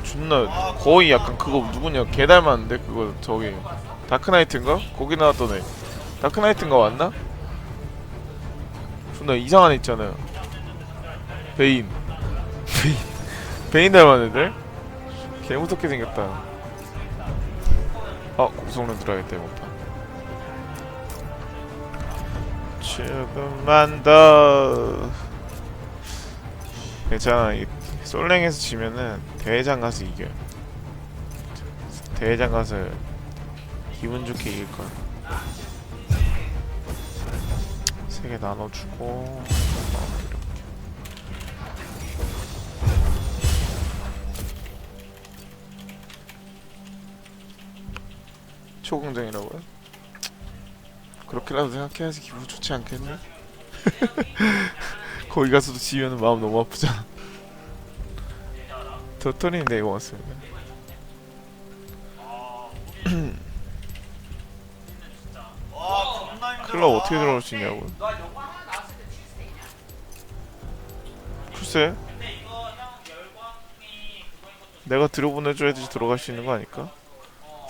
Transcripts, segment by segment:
그거 존나 거의 약간 그거 누구냐 개 닮았는데? 그거 저기 다크나이트인가? 거기 나왔던 애. 다크나이트인가 왔나? 존나 이상한 애 있잖아요. 베인. 베인. 베인 애들? 개 무섭게 생겼다. 어 고속로 들어야겠다 판 조금만 더 괜찮아. 이 솔랭에서 지면은 대회장 가서 이겨 대회장 가서 기분 좋게 이길 거야 세 개 나눠주고 이렇게 초공정이라고요? 그렇게라도 생각해야지 기분 좋지 않겠네? 거기 가서도 지면 마음 너무 아프잖아 도토리님 네 고맙습니다 클럽 어떻게 들어올 수 있냐고 글쎄 내가 들어보내줘야지 들어갈 수 있는 거 아닐까?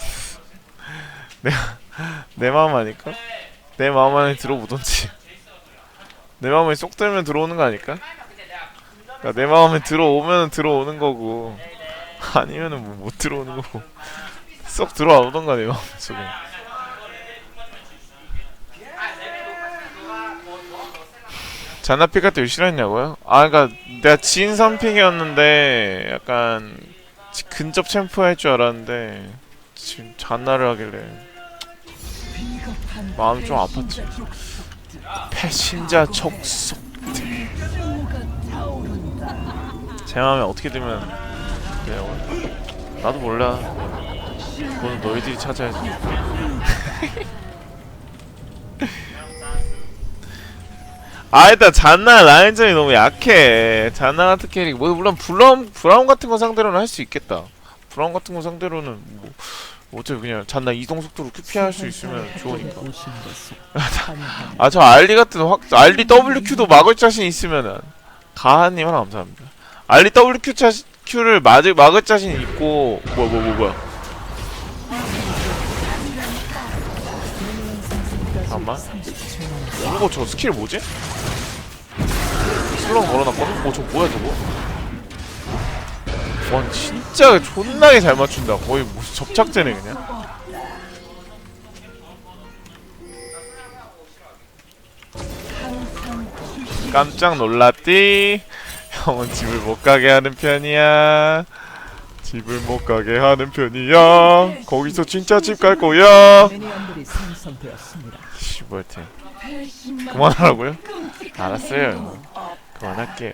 내가 내 마음 아닐까? 내 마음 안에 들어보던지 내 마음에 쏙 들면 들어오는 거 아닐까? 그러니까 내 마음에 들어오면 들어오는 거고 아니면은 뭐 못 들어오는 거고 쏙 들어오던가 내 마음 속에. 잔나피가 때 싫어했냐고요? 아 그니까 내가 진 선픽이었는데 약간 지- 근접 챔프 할 줄 알았는데 지금 잔나를 하길래 마음이 좀 아팠지 배신자 촉속 제 마음에 어떻게 되면 그래요 나도 몰라. 그건 너희들이 찾아야지 아 일단 잔나 라인전이 너무 약해. 잔나 같은 캐릭 뭐 물론 브라운 브라운 같은 거 상대로는 할 수 있겠다. 브라운 같은 거 상대로는 뭐 어차피 그냥 잔나 이동 속도로 QP할 수 있으면 좋으니까. 아 저 알리 같은 확 알리 WQ도 막을 자신 있으면은 가하님 하나 감사합니다 알리 WQ 자, Q를 막을, 막을 자신 있고 뭐뭐뭐 뭐, 야 잠깐만 이거 저 스킬 뭐지? 슬렁 걸어놨거든? 어, 저 뭐야, 저거? 와, 진짜 존나게 잘 맞춘다. 거의 무슨 접착제네, 그냥. 깜짝 놀랐디? 형은 집을 못 가게 하는 편이야. 집을 못 가게 하는 편이야. 거기서 진짜 집 갈 거야. 씨발템. 그만하라고요? 알았어요. 그만할게요.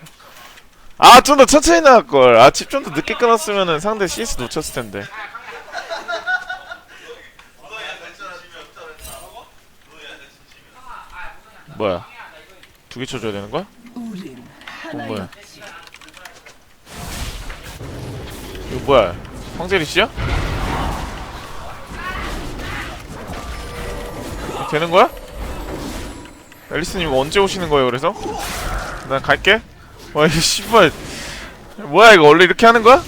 아, 좀 더 천천히 나갈걸. 아, 집 좀 더 늦게 끊었으면은 상대 CS 놓쳤을 텐데. 뭐야? 두 개 쳐줘야 되는 거야? 어, 뭐야? 이거 뭐야? 황제리 씨야? 되는 거야? 앨리스님 언제 오시는 거예요? 그래서 난 갈게. 와 이거 씨발 뭐야 이거 원래 이렇게 하는 거야?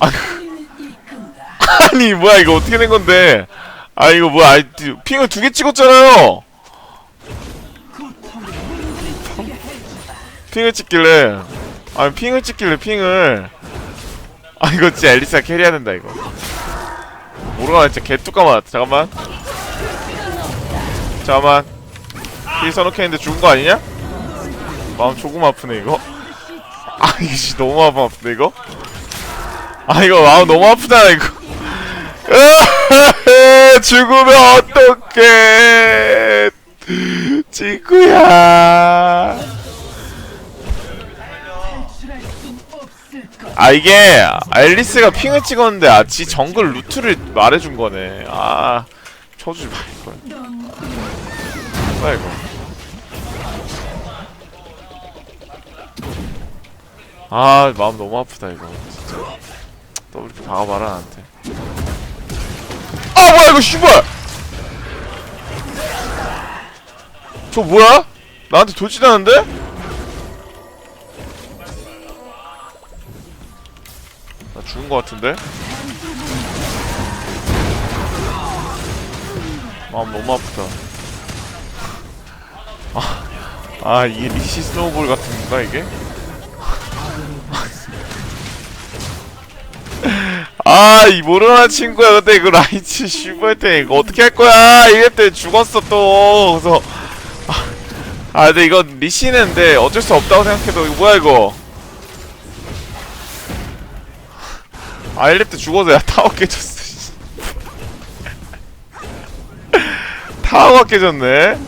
아, 아니 뭐야 이거 어떻게 된 건데? 아 이거 뭐야? 아, 핑을 두 개 찍었잖아요. 핑을 찍길래 아 핑을 찍길래 핑을 아 이거 진짜 앨리스가 캐리해야 된다 이거. 모르가 진짜 개뚜까 맞았다. 잠깐만. 잠깐만. 힐 써놓겠는데 죽은 거 아니냐? 마음 조금 아프네 이거 아 이거 씨 너무 마음 아프네 이거 아 이거 마음 너무 아프잖아 이거 죽으면 어떡해 친구야 아 이게 앨리스가 핑을 찍었는데 아 지 정글 루트를 말해준 거네. 아 쳐주지 말걸. 뭐야 이거. 아 마음 너무 아프다 이거. 진짜. 또 이렇게 박아봐라 나한테. 아 뭐야 이거 씨발! 저 뭐야? 나한테 돌진하는데? 나 죽을 죽은 것 같은데? 마음 너무 아프다. 아, 아 이게 리시 스노우볼 같은 건가 이게? 아, 이 모르는 친구야. 근데 이거 라이츠 슈퍼 때 이거 어떻게 할 거야? 이랬때 죽었어 또. 그래서 아, 아, 근데 이건 리시는데 어쩔 수 없다고 생각해도 이거 뭐야 이거? 아, 1렙 때 죽어서 야 타워 깨졌어. 씨. 타워가 깨졌네.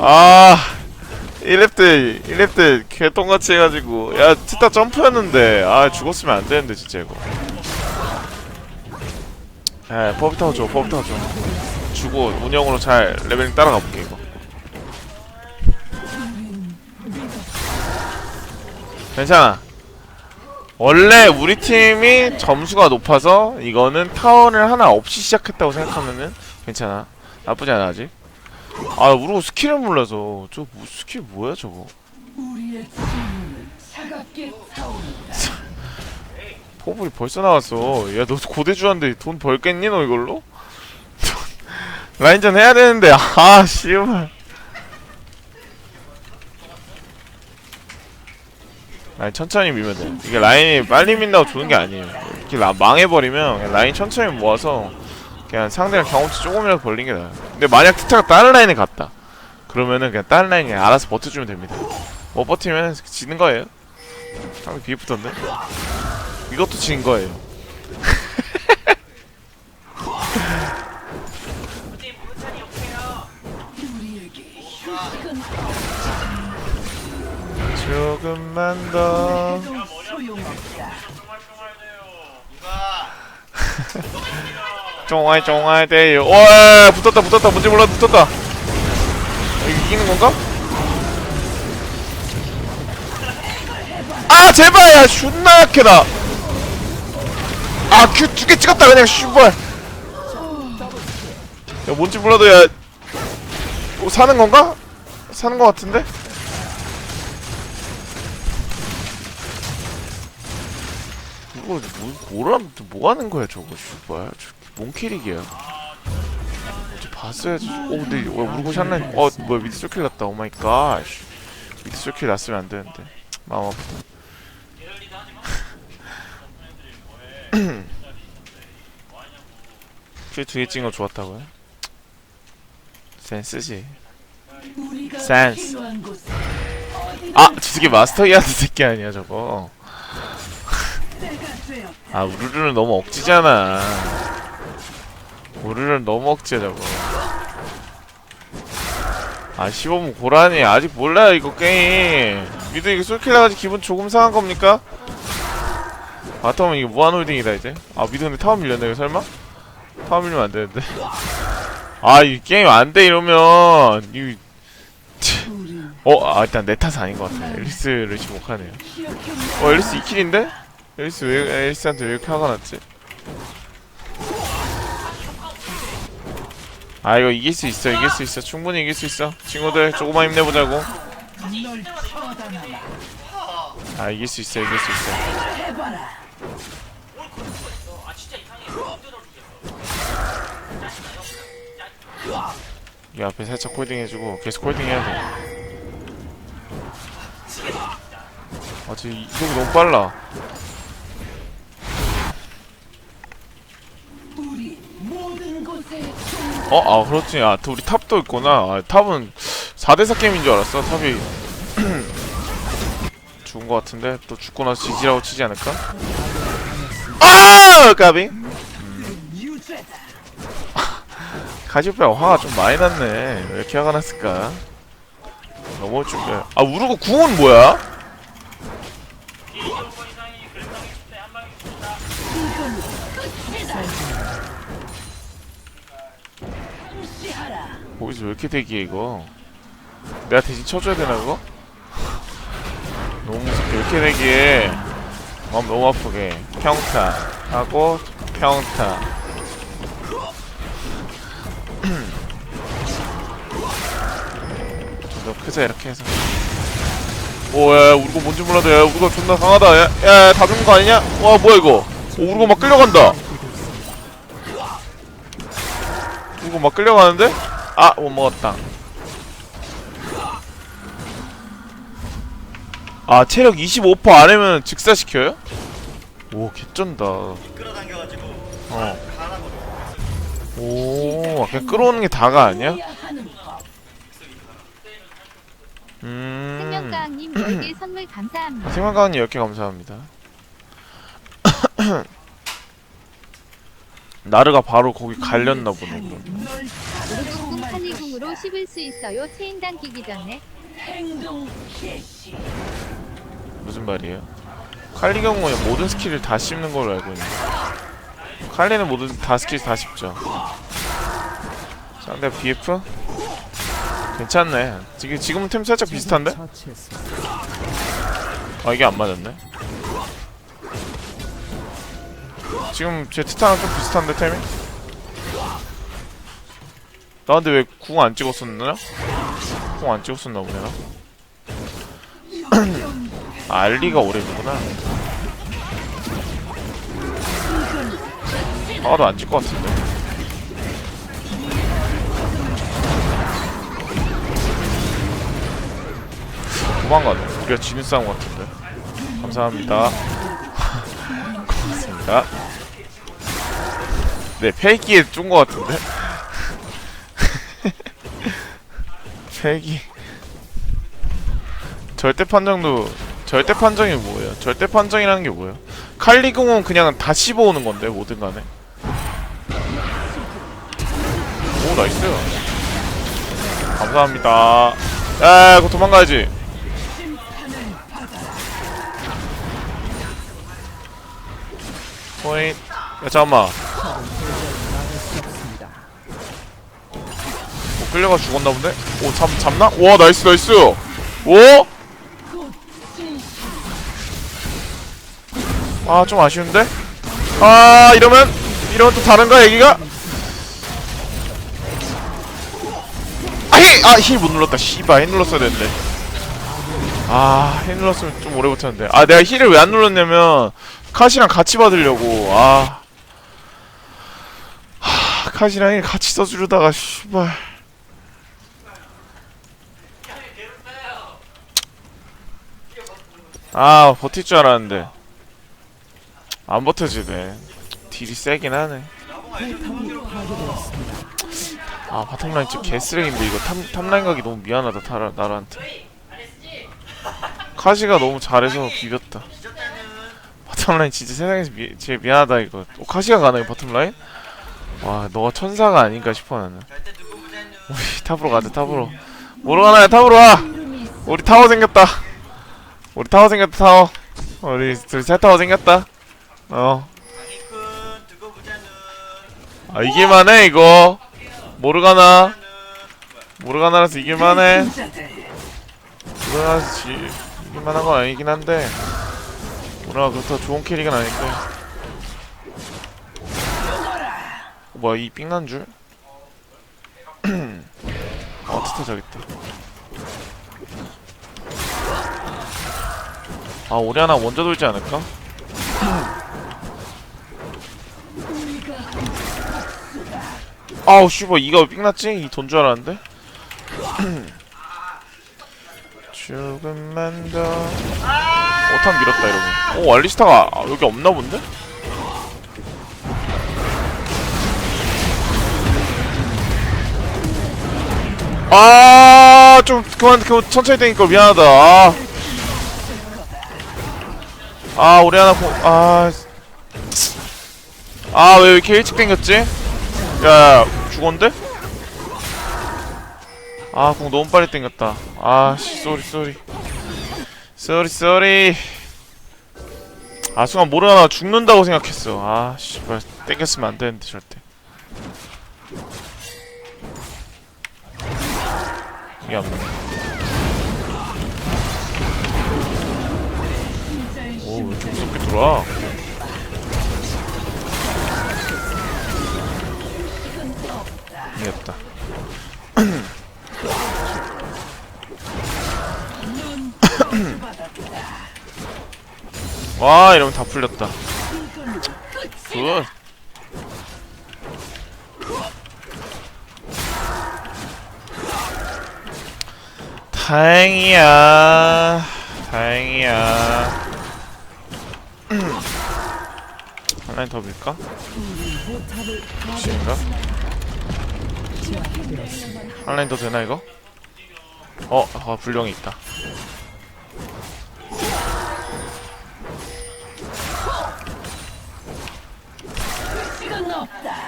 아. 1렙 때, 1렙 때 개똥같이 해가지고 야 티타 점프였는데 아 죽었으면 안 되는데 진짜 이거 에 퍼브타워 줘 퍼브타워 줘 주고 운영으로 잘 레벨링 따라가 볼게 이거 괜찮아 원래 우리 팀이 점수가 높아서 이거는 타워를 하나 없이 시작했다고 생각하면은 괜찮아. 나쁘지 않아 아직. 아 우르고 스킬을 몰라서. 저 뭐, 스킬 뭐야 저거. 포블이 벌써 나왔어. 야 너 고대주한데 돈 벌겠니 너 이걸로? 라인전 해야 되는데. 아 씨발 라인 천천히 밀면 돼. 이게 라인이 빨리 민다고 좋은 게 아니에요. 이렇게 라, 망해버리면 라인 천천히 모아서 그냥 상대가 경험치 조금이라도 벌린 게 나아요. 근데 만약 티타가 다른 라인에 갔다. 그러면은 그냥 다른 라인이 알아서 버텨주면 됩니다. 못 버티면 지는 거예요? 상대 비입부터인데 이것도 진 거예요 조금만 더. 쫑알 쫑알 대요 와 붙었다 붙었다 뭔지 몰라 붙었다 이거 이기는 건가? 아 제발 야 존나 약해다 아큐 두개 찍었다 그냥 슈발 야 뭔지 몰라도 야 뭐 사는 건가? 사는 거 같은데? 이거 뭐, 뭐람 뭐 하는 거야 저거 슈발 뭔 캐릭이야 어제 봤어야지 어 근데 왜 우르고 샷라인 어 뭐야 미드 서킬 났다 오 마이 갓 미드 서킬 났으면 안 되는데 마음 아프다 킬두개 찍은 거 좋았다고요? 센스지 센스. 아! 저 새끼 마스터 이하드 새끼 아니야 저거. 아 우르르는 너무 억지잖아 우르르는 너무 억지야 저거 아 15분 고라니 아직 몰라요 이거 게임 미드 이거 솔킬 나가지고 기분 조금 상한 겁니까? 바텀은 이거 무한홀딩이다 이제 아 미드 근데 타워 밀렸네 이거 설마? 타워 밀리면 안 되는데 아 이 게임 안 돼 이러면 이 어? 아 일단 내 탓은 아닌 것 같아 앨리스를 지목하네요. 어 앨리스 2킬인데? 앨리스 왜 앨리스한테 왜 이렇게 화가 났지? 아 이거 이길 수 있어 이길 수 있어 충분히 이길 수 있어 친구들 조금만 힘내보자고. 아 이길 수 있어 이길 수 있어. 이 앞에 살짝 홀딩 해주고 계속 홀딩 해야 돼 아, 쟤 이동이 너무 빨라. 우리 모든 곳에 어? 아, 그렇지. 아, 우리 탑도 있구나. 아, 탑은 4대4 게임인 줄 알았어. 탑이. 죽은 것 같은데? 또 죽고 나서 지지라고 치지 않을까? 아! 까비? 유죄다. 가지오페가 화가 좀 많이 났네. 왜 이렇게 화가 났을까? 너무 준비. 아, 우르고 궁은 뭐야? 거기서 왜 이렇게 대기해, 이거? 내가 대신 쳐줘야 되나, 그거? 너무 무섭게, 왜 이렇게 대기해? 마음 너무 아프게. 평타. 하고, 평타. 좀더 크자, 이렇게 해서. 오야 우르고 뭔지 몰라도 야 우르고 존나 강하다 야야다 죽는 거 아니냐? 와 뭐야 이거 오, 우르고 막 끌려간다 우르고 막 끌려가는데? 아 못 먹었다 아 체력 25% 안하면 즉사시켜요? 오 개쩐다 어. 오 그냥 끌어오는 게 다가 아니야? 음 생명과학님 10개 선물 감사합니다. 생활가은님 10개 감사합니다 나르가 바로 거기 갈렸나 보네 그럼. 오른궁 칼리궁으로 씹을 수 있어요. 체인당 끼기 전에. 무슨 말이에요? 칼리 경우에 모든 스킬을 다 씹는 걸로 알고 있는데 칼리는 모든 다 스킬 다 씹죠 상대 BF? 괜찮네 지금, 지금은 템 살짝 비슷한데? 아 이게 안 맞았네 지금 제 티타랑 좀 비슷한데 템이? 나 근데 왜궁 안 찍었었나? 궁 안 찍었었나 보네 나 아, 알리가 오래구나. 아도 안질것 같은데. 도망가네. 우리가 지는 싸움 같은데. 감사합니다. 고맙습니다. 네, 패기에 쫀것 같은데. 패기. 절대 판정도 절대 판정이 뭐예요? 절대 판정이라는 게 뭐예요? 칼리공은 그냥 다 씹어오는 건데 뭐든 간에 오 나이스 감사합니다 야 그거 도망가야지 포인 야 잠깐만 뭐 끌려가 죽었나 본데? 오 잡, 잡나? 와 나이스 나이스 오? 아 좀 아쉬운데? 아 이러면 이러면 또 다른 거야 얘기가? 아히! 아힐 못 눌렀다 씨발 힐 눌렀어야 되는데 아 힐 눌렀으면 좀 오래 버텼는데 아 내가 힐을 왜 안 눌렀냐면 컷이랑 같이 받으려고 아 하, 컷이랑 힐 같이 써주려다가 씨발 아 버틸 줄 알았는데. 안 버텨지네. 딜이 세긴 하네. 아 바텀라인 진짜 개쓰레기인데 이거 탑, 탑라인 가기 너무 미안하다 타라, 나라한테. 카시가 너무 잘해서 비볐다. 바텀라인 진짜 세상에서 미, 제일 미안하다 이거. 어, 카시가 가나요 바텀라인? 와 너가 천사가 아닌가 싶어 나는. 우리 탑으로 가자 탑으로. 모르가나야 탑으로 와! 우리 타워 생겼다 우리 타워 생겼다 타워. 우리 둘셋 타워 생겼다. 어. 아 이길만해 이거. 모르가나. 모르가나라서 이길만해. 모르가나라서 지 이길만한 건 아니긴 한데. 모르가 그렇다 좋은 캐릭은 아닌데 어, 뭐야 이 삥난 줄? 어 티타 저기 있다 아 우리 하나 먼저 돌지 않을까? 아우 이가 왜 삥났지? 이 돈 줄 알았는데 조금만 더 오탄 밀었다 이러고 오 알리스타가 아, 여기 없나 본데? 아좀 그만 그만 천천히 걸 미안하다 아, 아 우리 하나 공아. 아왜 이렇게 일찍 땡겼지? 야 죽었는데? 아 공 너무 빨리 땡겼다. 아씨 쏘리 쏘리. 쏘리 쏘리. 아 순간 모르나 죽는다고 생각했어. 아 씨발 땡겼으면 안 되는데 절대. 이게 안 맞네 돌아 이겼다. 와 이러면 다 풀렸다. 굿. 다행이야. 다행이야 하나는 더 밀까? 혹시인가? 하나는 더 되나 이거? 어, 아, 불령이 있다.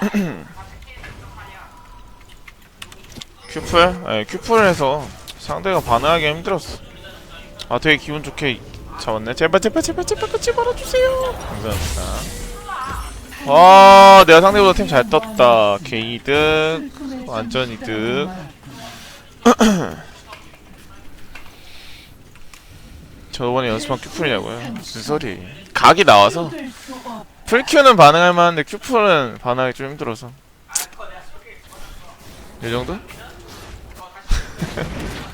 큐플? 네, 큐플을 해서 상대가 반응하기 힘들었어. 아, 되게 기분 좋게 잡았네. 제발, 제발, 제발, 제발, 같이 말아주세요. 감사합니다. 와, 내가 상대보다 팀잘 떴다. 개이득, 완전 이득. 저번에 연습한 큐플이냐고요? 무슨 소리? 각이 나와서. 풀큐는 반응할 만한데 큐플은 반응하기 좀 힘들어서 이 정도?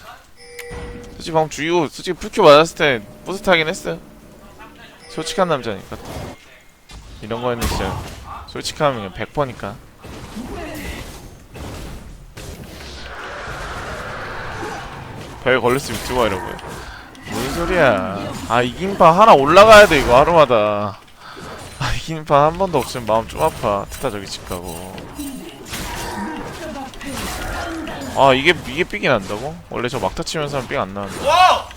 솔직히 방금 주이고 솔직히 풀큐 맞았을 때 뿌듯하긴 했어요. 솔직한 남자니까 또. 이런 거에는 진짜 솔직하면 100%니까. 별 걸렸으면 유튜버 이러고요. 뭔 소리야. 아 이긴 판 하나 올라가야 돼 이거 하루마다. 아 이긴 판한 번도 없으면 마음 좀 아파. 트타 저기 집 가고 아 이게 이게 삑이 난다고? 원래 저 막타 치면서는 삑안 나는데 와!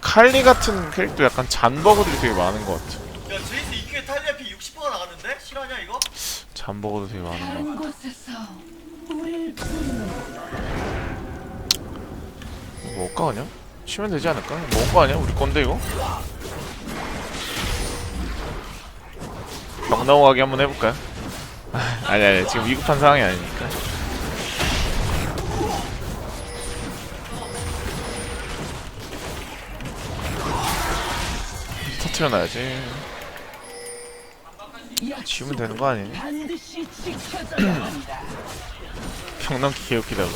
칼리 같은 캐릭터 약간 잔버그들이 되게 많은 것 같아 야 제이스 EQ에 탈리아피 60%가 나갔는데? 실화냐 이거? 잔버그도 되게 많은 것 같아 다른 곳에서 우릴 먹을까 그냥? 치면 되지 않을까? 먹을 거 아니야? 우리 건데 이거? 막 넘어가게 한번 해볼까요? 아, 아니 아니 지금 위급한 상황이 아니니까. 터트려놔야지. 지우면 되는 거 한다. 병넘기 개웃기다고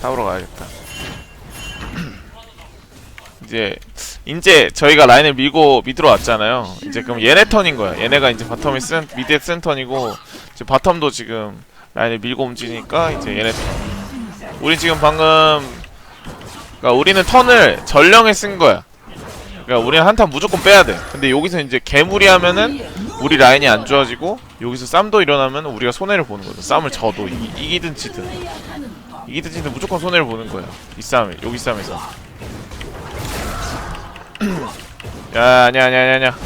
타우러 가야겠다. 이제 이제 저희가 라인을 밀고 미드로 왔잖아요. 이제 그럼 얘네 턴인 거야. 얘네가 이제 바텀이 센 미드의 센 턴이고 이제 바텀도 지금 라인을 밀고 움직이니까 이제 얘네 턴. 우리 지금 방금 그러니까 우리는 턴을 전령에 쓴 거야. 그러니까 우리는 한탄 무조건 빼야 돼. 근데 여기서 이제 개무리하면은 우리 라인이 안 좋아지고 여기서 쌈도 일어나면 우리가 손해를 보는 거죠. 쌈을 져도. 이, 이기든 지든. 이기든 지든 무조건 손해를 보는 거야. 이 싸움에 여기 싸움에서. 야 아니야 아니야 아니야 아니야.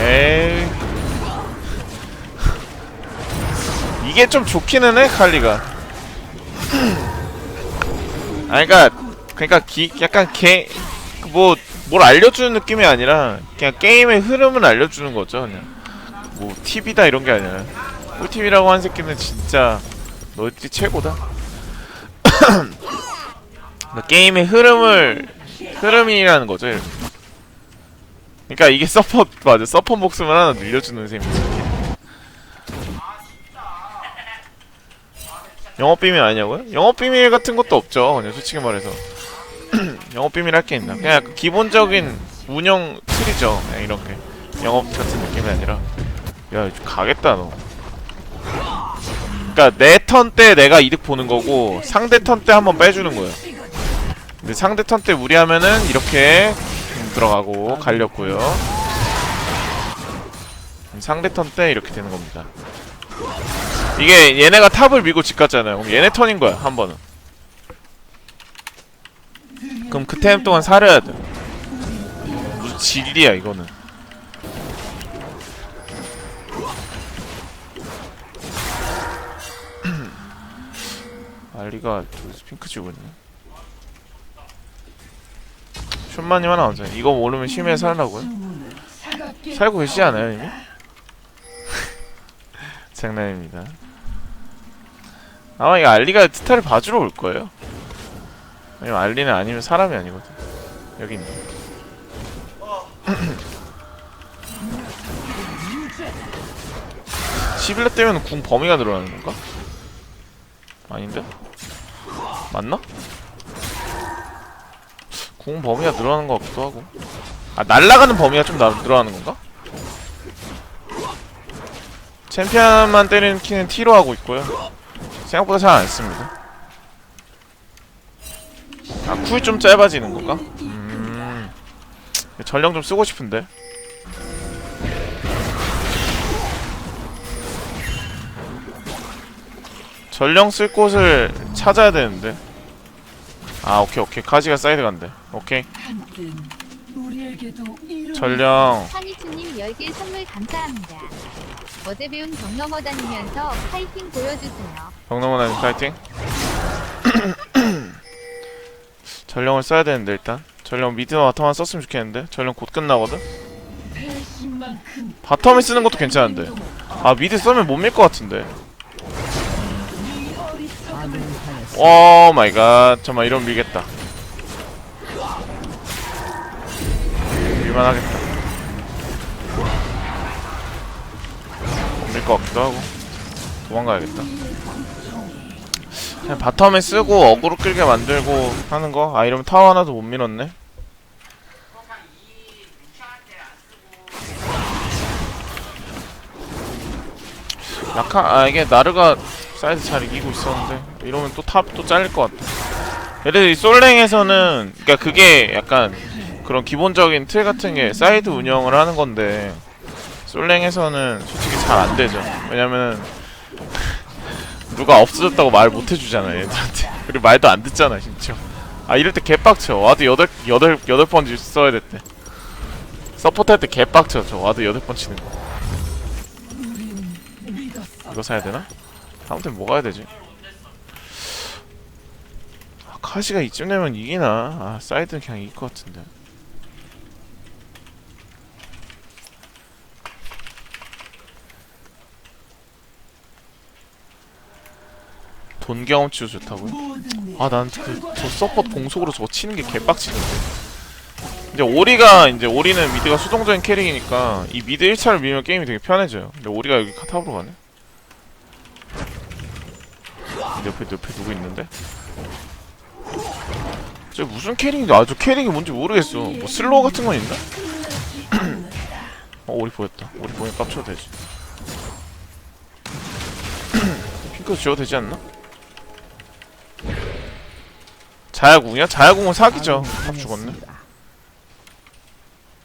에이 이게 좀 좋기는 해 칼리가. 아 그러니까 그러니까 기 약간 개 뭐 뭘 알려주는 느낌이 아니라 그냥 게임의 흐름을 알려주는 거죠 그냥 뭐 팁이다 이런 게 아니라 꿀팁이라고 한 새끼는 진짜 너희 최고다 게임의 흐름을 흐름이라는 거죠 이렇게. 그러니까 이게 서포 맞아 서포 목숨을 하나 늘려주는 셈이지 영업 비밀 아니냐고요? 영업 비밀 같은 것도 없죠 그냥 솔직히 말해서 영업 비밀 할 게 있나? 그냥 기본적인 운영 틀이죠. 그냥 이런 게 영업 같은 느낌이 아니라 야 가겠다 너. 그러니까 내 턴 때 내가 이득 보는 거고 상대 턴 때 한번 빼주는 거예요. 근데 상대 턴 때 무리하면은 이렇게 들어가고 갈렸고요. 상대 턴 때 이렇게 되는 겁니다. 이게 얘네가 탑을 밀고 집 갔잖아요. 그럼 얘네 턴인 거야 한 번은. 그럼 그 타임 동안 살아야 돼. 무슨 질이야 이거는. 알리가 핑크 지고 있네. 션마님 하나 얹어. 이거 모르면 심해 살라고요? 살고 계시지 않아요 이미? 장난입니다. 아마 이 알리가 스타를 봐주러 올 거예요. 아니면 알리는 아니면 사람이 아니거든. 여기 있네. 11렙 되면 궁 범위가 늘어나는 건가? 아닌데? 맞나? 궁 범위가 늘어나는 것 같기도 하고. 아 날아가는 범위가 좀 나, 늘어나는 건가? 챔피언만 때리는 키는 T로 하고 있고요. 생각보다 잘 안 씁니다. 아쿨좀 짧아지는 건가? 음 전령 좀 쓰고 싶은데. 전령 쓸 곳을 찾아야 되는데. 아 오케이 오케이. 카지가 사이드 간대 오케이. 이런 전령. 한이추님 10개 선물 감사합니다. 어제 배운 경넘어 다니면서 파이팅 보여주세요. 병넘어다니 파이팅? 전령을 써야 되는데 일단. 전령 미드나 바텀만 썼으면 좋겠는데. 전령 곧 끝나거든. 바텀에 쓰는 것도 괜찮은데. 아 미드 쓰면 못 밀 것 같은데. 오 마이 갓. 잠깐만 이러면 밀겠다 밀만 하겠다 못밀것 같기도 하고 도망가야겠다 그냥 바텀에 쓰고 어그로 끌게 만들고 하는 거? 아 이러면 타워 하나도 못 밀었네 약간 아 이게 나르가 사이드 잘 이기고 있었는데 이러면 또 탑 또 잘릴 것 같아. 들어 이 솔랭에서는 그러니까 그게 약간 그런 기본적인 틀 같은 게 사이드 운영을 하는 건데 솔랭에서는 솔직히 잘 안 되죠. 왜냐면 누가 없어졌다고 말 못 해주잖아 얘들한테. 그리고 말도 안 듣잖아 심지어. 아 이럴 때 개빡쳐. 와드 여덟 여덟 여덟 번 써야 됐대. 서포트 할 때 개빡쳐. 저 와드 여덟 번 치는 거. 이거 사야 되나? 다음템 뭐 가야 되지? 아, 카시가 이쯤 되면 이기나? 아 사이드는 그냥 이길 것 같은데 돈 경험치도 좋다고요? 모든 일 아난 그 저 서포트 공속으로 저거 치는 게 개빡치는데 이제 오리가 이제 오리는 미드가 수동적인 캐릭이니까 이 미드 1차를 밀면 게임이 되게 편해져요 근데 오리가 여기 카탑으로 가네 옆에 옆에 누구 있는데? 저 무슨 캐릭인데 아저 캐릭이 뭔지 모르겠어 뭐 슬로우 같은 건 있나? 어 오리 보였다 오리 보면 깝쳐도 되지 핑크 지워도 되지 않나? 자야궁이야? 자야궁은 사기죠. 탑 죽었네.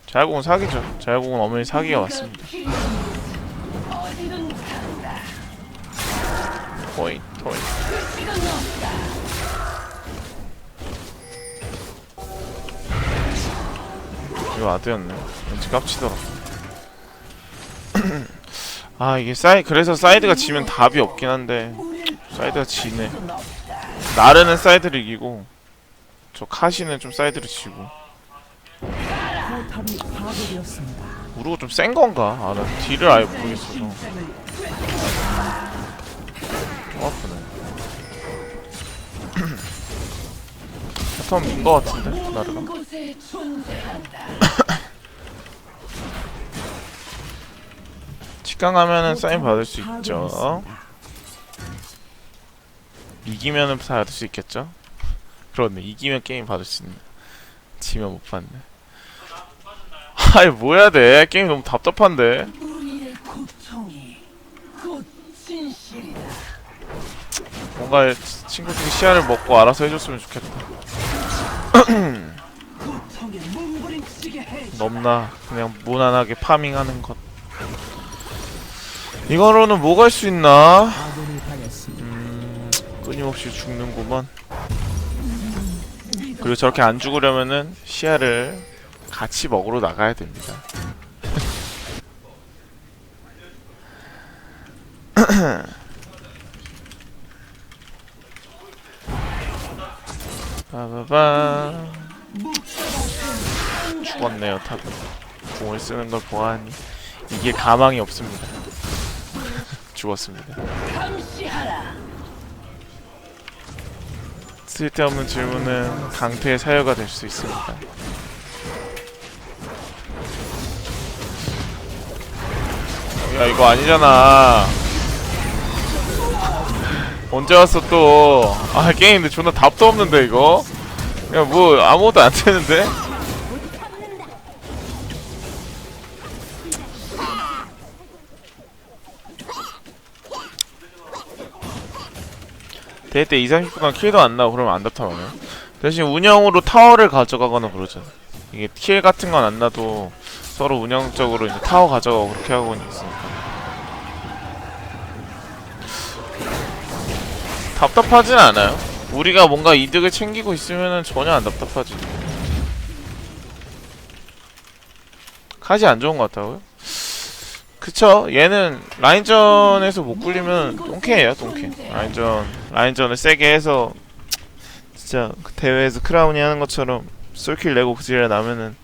자야궁은 사기죠. 자야궁은 어머니 사기가 간다. 토이 토이 이거 아드였네. 왠지 깝치더라. 아 이게 사이 그래서 사이드가 지면 답이 없긴 한데 사이드가 지네. 나르는 사이드를 이기고 저 카시는 좀 사이드를 지고. 우르가 좀센 건가? 아나 딜을 아예 모르겠어서. 좀 아프네. 바텀 민거 같은데? 나르가? 곳에 존재한다. 직강 가면은 사인 받을 수 있죠. 이기면은 받을 수 있겠죠 그렇네 이기면 게임 받을 수 있네 지면 못 받네 아이 뭐야 돼 게임 너무 답답한데. 뭔가 친구들이 시야를 먹고 알아서 해줬으면 좋겠다. 넘나 그냥 무난하게 파밍하는 것 이거로는 뭐 갈 수 있나? 음, 끊임없이 죽는구만 그리고 저렇게 안 죽으려면은 시야를 같이 먹으러 나가야 됩니다. 빠바바 죽었네요 탑은 공을 쓰는 걸 보아하니. 이게 가망이 없습니다. 죽었습니다. 쓸데없는 질문은 강퇴의 사유가 될 수 있습니다. 야 이거 아니잖아. 언제 왔어 또 아 게임인데 존나 답도 없는데 이거? 야 뭐 아무것도 안 되는데? 대회 때 2, 30분간 킬도 안 나고 그러면 안 답답하네 대신 운영으로 타워를 가져가거나 그러잖아 이게 킬 같은 건 안 나도 서로 운영적으로 이제 타워 가져가고 그렇게 하고 있으니까 답답하진 않아요. 우리가 뭔가 이득을 챙기고 있으면은 전혀 안 답답하지. 카지 안 좋은 것 같다고요? 그쵸. 얘는 라인전에서 못 굴리면 똥캐예요, 똥캐. 라인전, 라인전을 세게 해서 진짜 그 대회에서 크라운이 하는 것처럼 솔킬 내고 그지를 나면은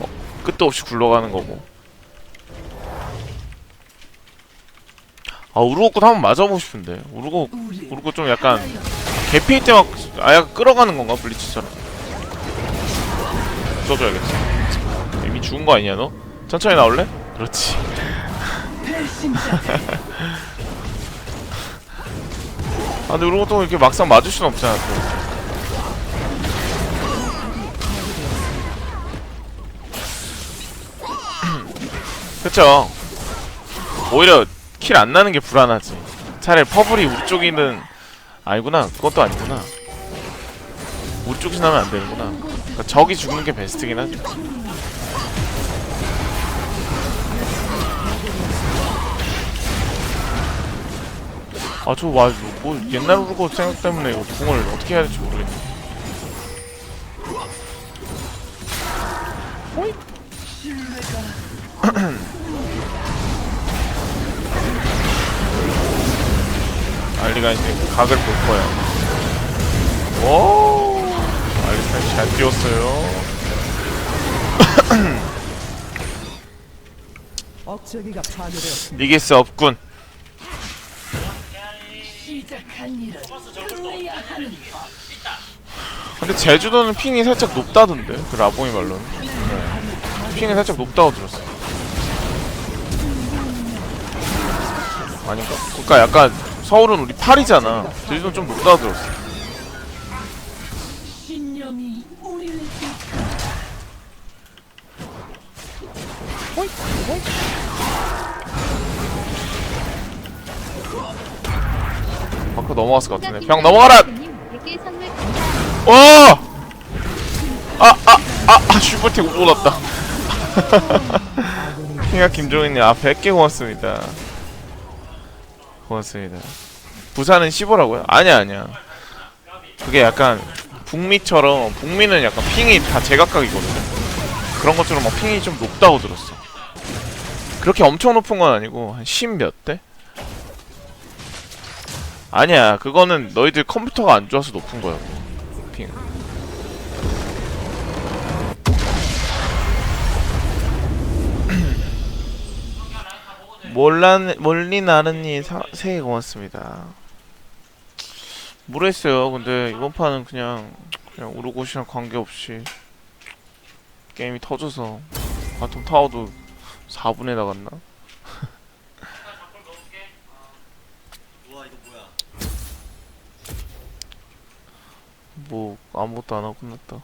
어, 끝도 없이 굴러가는 거고. 아 우르고꾼 한번 맞아보고 싶은데 우르고 우리 우르고 좀 약간 개피일 때 막 아예 끌어가는 건가 블리츠처럼 써줘야겠어 이미 죽은 거 아니야 너? 천천히 나올래? 그렇지 아 근데 우르고 또 이렇게 막상 맞을 순 없잖아 또. 그쵸? 오히려 킬 안 나는 게 불안하지. 차라리 퍼블이 우리 쪽이든 아니구나. 그것도 아니구나. 우리 쪽이 나면 안 되는구나. 그러니까 적이 죽는 게 베스트긴 하지 아저 와, 뭐 옛날 우르고 생각 때문에 이거 궁을 어떻게 해야 될지 모르겠네 알리가 이제 각을 볼 거야. 오, 알리가 잘 뛰었어요. 수 없군. 근데 제주도는 핑이 살짝 높다던데 그 라봉이 말로는. 네. 핑이 살짝 높다고 들었어. 아닌가? 그러니까 약간 서울은 우리 8이잖아. 제주도는 좀 높다고 들었어. 밖으로 넘어갔을 것 같은데. 병 넘어가라. 님 100개 선물 감사합니다. 어! 아, 아, 아, 아, 슈퍼텍 못 올랐다. 핑아 김종인님, 아, 100개 고맙습니다. 고맙습니다. 부산은 15라고요? 아니야, 아니야. 그게 약간, 북미처럼, 북미는 약간 핑이 다 제각각이거든요. 그런 것처럼 막 핑이 좀 높다고 들었어. 그렇게 엄청 높은 건 아니고, 한 10 몇 대? 아니야, 그거는 너희들 컴퓨터가 안 좋아서 높은 거야. 핑. 몰라 멀리 나는니 새해 고맙습니다. 모르겠어요. 근데 이번 판은 그냥 그냥 우르고시랑 관계없이 게임이 터져서 바텀 타워도 4분에 나갔나? 우와 이거 뭐야 뭐 아무것도 안 하고 끝났다.